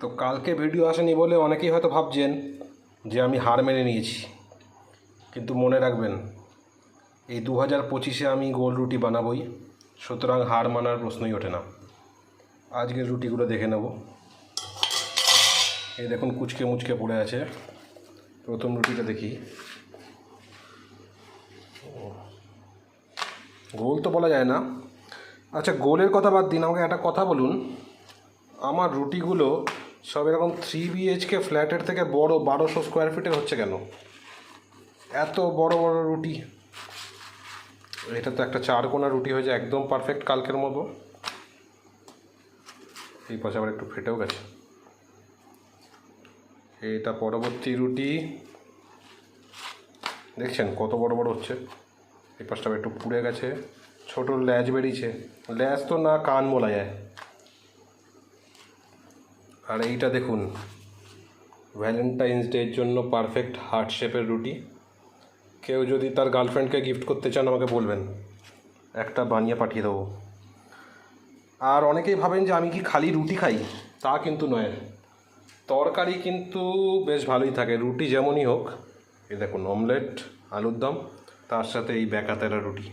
তো কালকে ভিডিও আসেনি বলে অনেকেই হয়তো ভাবছেন যে আমি হার মেনে নিয়েছি। কিন্তু মনে রাখবেন, এই দু হাজার পঁচিশে আমি গোল রুটি বানাবই, সুতরাং হার মানার প্রশ্নই ওঠে না। আজকের রুটিগুলো দেখে নেব। এই দেখুন, কুচকে মুচকে পড়ে আছে। প্রথম রুটিটা দেখি। গোল তো বলা যায় না। আচ্ছা গোলের কথা বাদ দিন, আমাকে একটা কথা বলুন। আমার রুটিগুলো সব এরকম থ্রি বিএইচকে ফ্ল্যাটের থেকে বড় বারোশো স্কোয়ার ফিটের হচ্ছে কেন? এত বড় বড় রুটি। এটা তো একটা চার কোনা রুটি হয়েছে একদম পারফেক্ট কালকের মতো। এই পাশে আবার একটু ফেটেও গেছে। এটা পরবর্তী রুটি। দেখছেন কত বড় বড় হচ্ছে? এই পাশটা একটু পুড়ে গেছে। ছোট ল্যাজ বেরিয়েছে। ল্যাজ তো না কান বলা যায়। আর এইটা দেখুন ভ্যালেন্টাইন্স ডের জন্য পারফেক্ট হার্ট শেপের রুটি। কেউ যদি তার গার্লফ্রেন্ডকে গিফট করতে চান, আমাকে বলবেন। একটা বানিয়ে পাঠিয়ে দেবো। আর অনেকেই ভাবেন যে, আমি কি খালি রুটি খাই? তা কিন্তু নয়। তরকারি কিন্তু বেশ ভালোই থাকে। রুটি যেমনই হোক এ দেখুন অমলেট আলুর দম, তার সাথে এই ব্যাকাতেরা রুটি।